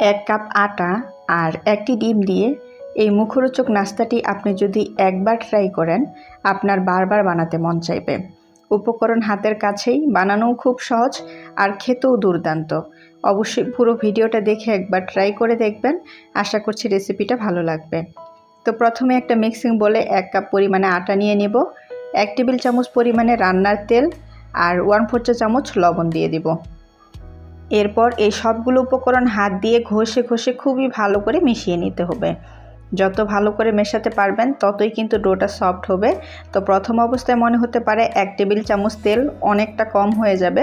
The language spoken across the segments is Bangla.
এক কাপ আটা আর একটি ডিম দিয়ে এই মুখরোচক নাস্তাটি আপনি যদি একবার ট্রাই করেন, আপনার বারবার বানাতে মন চাইবে। উপকরণ হাতের কাছেই, বানানোও খুব সহজ আর খেতেও দুর্দান্ত। অবশ্যই পুরো ভিডিওটা দেখে একবার ট্রাই করে দেখবেন, আশা করছি রেসিপিটা ভালো লাগবে। তো প্রথমে একটা মিক্সিং বলে এক কাপ পরিমাণে আটা নিয়ে নেব, এক টেবিল চামচ পরিমাণে রান্নার তেল আর ওয়ান ফোর চা চামচ লবণ দিয়ে দিব। এরপর এই সবগুলো উপকরণ হাত দিয়ে ঘষে ঘষে খুবই ভালো করে মিশিয়ে নিতে হবে। যত ভালো করে মেশাতে পারবেন, ততই কিন্তু ডোটা সফট হবে। তো প্রথম অবস্থায় মনে হতে পারে এক টেবিল চামচ তেল অনেকটা কম হয়ে যাবে।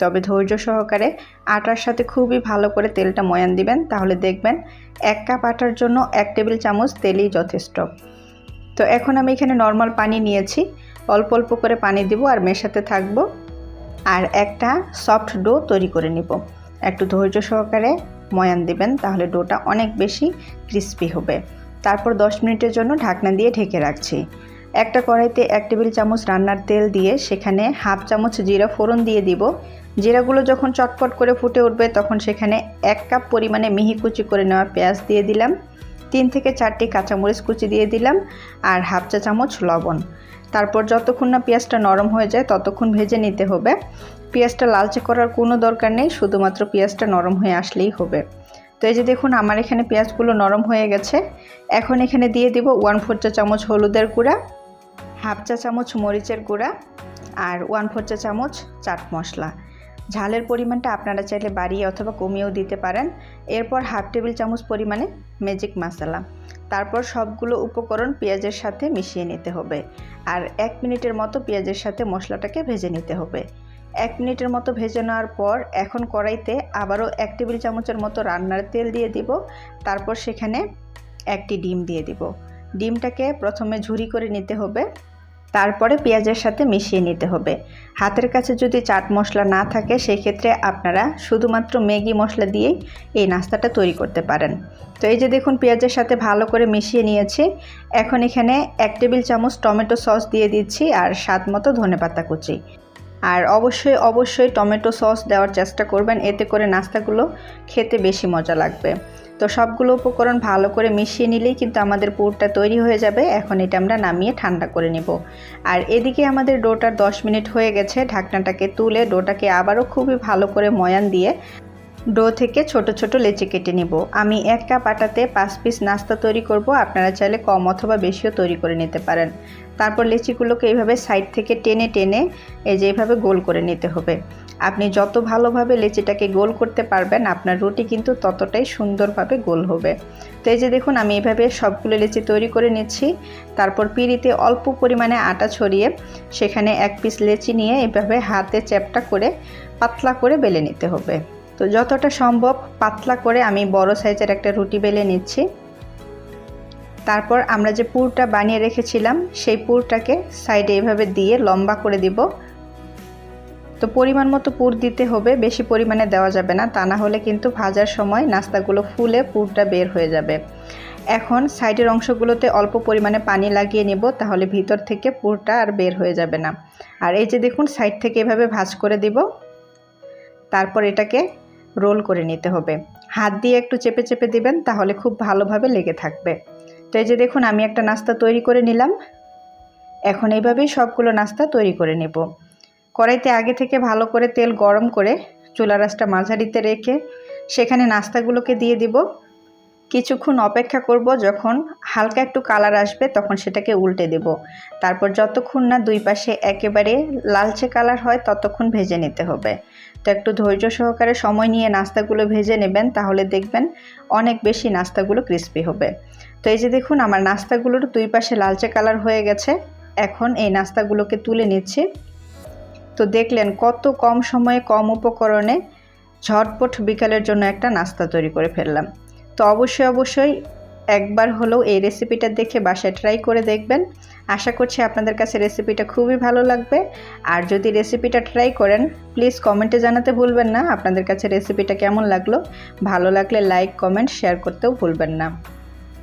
তবে ধৈর্য সহকারে আটার সাথে খুবই ভালো করে তেলটা ময়ান দিবেন। তাহলে দেখবেন এক কাপ আটার জন্য এক টেবিল চামচ তেলই যথেষ্ট। তো এখন আমি এখানে নর্মাল পানি নিয়েছি। অল্প অল্প করে পানি দিব আর মেশাতে থাকব। আর একটা সফট ডো তৈরি করে নিব। একটু ধৈর্য সহকারে ময়ান দেবেন, তাহলে ডোটা অনেক বেশি ক্রিস্পি হবে। তারপর 10 মিনিটের জন্য ঢাকনা দিয়ে ঢেকে রাখছি। একটা কড়াইতে এক টেবিল চামচ রান্নার তেল দিয়ে সেখানে হাফ চামচ জিরা ফোড়ন দিয়ে দিব। জিরাগুলো যখন চটপট করে ফুটে উঠবে, তখন সেখানে এক কাপ পরিমাণে মিহি কুচি করে নেওয়া পেঁয়াজ দিয়ে দিলাম। তিন থেকে চারটি কাঁচামরিচ কুচি দিয়ে দিলাম আর হাফ চা চামচ লবণ। তারপর যতক্ষণ না পেঁয়াজটা নরম হয়ে যায়, ততক্ষণ ভেজে নিতে হবে। পেঁয়াজটা লালচে করার কোনো দরকার নেই, শুধুমাত্র পেঁয়াজটা নরম হয়ে আসলেই হবে। তো এই যে দেখুন, আমার এখানে পেঁয়াজগুলো নরম হয়ে গেছে। এখন এখানে দিয়ে দিব ওয়ান ফোর চা চামচ হলুদের গুঁড়া, হাফ চা চামচ মরিচের গুঁড়া আর ওয়ান ফোর চা চামচ চাট মশলা। ঝালের পরিমাণটা আপনারা চাইলে বাড়িয়ে অথবা কমিয়েও দিতে পারেন। এরপর হাফ টেবিল চামচ পরিমাণে ম্যাজিক মশলা তারপর সবগুলো উপকরণ পেঁয়াজের সাথে মিশিয়ে নিতে হবে। আর এক মিনিটের মতো পেঁয়াজের সাথে মশলাটাকে ভেজে নিতে হবে। এক মিনিটের মতো ভেজে নেওয়ার পর এখন কড়াইতে আবারও এক টেবিল চামচের মতো রান্নার তেল দিয়ে দিব। তারপর সেখানে একটি ডিম দিয়ে দিব। ডিমটাকে প্রথমে ঝুরি করে নিতে হবে। তারপরে পেঁয়াজের সাথে মিশিয়ে নিতে হবে। হাতের কাছে যদি চাট মশলা না থাকে, সেক্ষেত্রে আপনারা শুধুমাত্র ম্যাগি মশলা দিয়েই এই নাস্তাটা তৈরি করতে পারেন। তো এই যে দেখুন, পেঁয়াজের সাথে ভালো করে মিশিয়ে নিয়েছি। এখন এখানে এক টেবিল চামচ টমেটো সস দিয়ে দিচ্ছি আর স্বাদ মতো ধনে পাতা কুচি। আর অবশ্যই অবশ্যই টমেটো সস দেওয়ার চেষ্টা করবেন। এতে করে নাস্তাগুলো খেতে বেশি মজা লাগবে। তো সবগুলো উপকরণ ভালো করে মিশিয়ে নিলেই কিন্তু আমাদের পুরটা তৈরি হয়ে যাবে। এখন এটা আমরা নামিয়ে ঠান্ডা করে নেব। আর এদিকে আমাদের ডোটার 10 মিনিট হয়ে গেছে। ঢাকনাটাকে তুলে ডোটাকে আবারও খুবই ভালো করে ময়ান দিয়ে ডো থেকে ছোট ছোট লেচি কেটে নিব। আমি এক কাপ আটাতে পাঁচ পিস নাস্তা তৈরি করব। আপনারা চাইলে কম অথবা বেশিও তৈরি করে নিতে পারেন। তারপর লেচিগুলোকে এইভাবে সাইড থেকে টেনে টেনে এই যে এইভাবে গোল করে নিতে হবে। আপনি যত ভালোভাবে লেচিটাকে গোল করতে পারবেন, আপনার রুটি কিন্তু ততটাই সুন্দরভাবে গোল হবে। তো এই যে দেখুন, আমি এভাবে সবগুলো লেচি তৈরি করে নিচ্ছি। তারপর পিড়িতে অল্প পরিমাণে আটা ছড়িয়ে সেখানে এক পিস লেচি নিয়ে এভাবে হাতে চ্যাপটা করে পাতলা করে বেলে নিতে হবে। তো যতটা সম্ভব পাতলা করে আমি বড় সাইজের একটা রুটি বেলে নিচ্ছি। তারপর আমরা যে পুরটা বানিয়ে রেখেছিলাম, সেই পুরটাকে সাইডে এভাবে দিয়ে লম্বা করে দিব। তো পরিমাণ মতো পুর দিতে হবে, বেশি পরিমাণে দেওয়া যাবে না, তা না হলে কিন্তু ভাজার সময় নাস্তাগুলো ফুলে পুরটা বের হয়ে যাবে। এখন সাইডের অংশগুলোতে অল্প পরিমাণে পানি লাগিয়ে নেব, তাহলে ভিতর থেকে পুরটা আর বের হয়ে যাবে না। আর এই যে দেখুন, সাইড থেকে এভাবে ভাজ করে দিব। তারপর এটাকে রোল করে নিতে হবে। হাত দিয়ে একটু চেপে চেপে দেবেন, তাহলে খুব ভালোভাবে লেগে থাকবে। তো এই যে দেখুন, আমি একটা নাস্তা তৈরি করে নিলাম। এখন এইভাবেই সবগুলো নাস্তা তৈরি করে নেব। কড়াইতে আগে থেকে ভালো করে তেল গরম করে চুলা রাসটা মাঝারিতে রেখে সেখানে নাস্তাগুলোকে দিয়ে দিব। কিছুক্ষণ অপেক্ষা করব, যখন হালকা একটু কালার আসবে তখন সেটাকে উল্টে দেব। তারপর যতক্ষণ না দুই পাশে একেবারে লালচে কালার হয় ততক্ষণ ভেজে নিতে হবে। তো একটু ধৈর্য সহকারে সময় নিয়ে নাস্তাগুলো ভেজে নেবেন, তাহলে দেখবেন অনেক বেশি নাস্তাগুলো ক্রিস্পি হবে। তো এই যে দেখুন, আমার নাস্তাগুলোর দুই পাশে লালচে কালার হয়ে গেছে। এখন এই নাস্তাগুলোকে তুলে নিচ্ছি। তো দেখলেন কত কম সময়ে, কম উপকরণে ঝটপট বিকালের জন্য একটা নাস্তা তৈরি করে ফেললাম। তো অবশ্যই অবশ্যই একবার হলেও এই রেসিপিটা দেখে বাসায় ট্রাই করে দেখবেন। আশা করছি আপনাদের কাছে রেসিপিটা খুবই ভালো লাগবে। আর যদি রেসিপিটা ট্রাই করেন প্লিজ কমেন্টে জানাতে ভুলবেন না। আপনাদের কাছে রেসিপিটা কেমন লাগল? ভালো লাগলে লাইক কমেন্ট শেয়ার করতেও ভুলবেন না।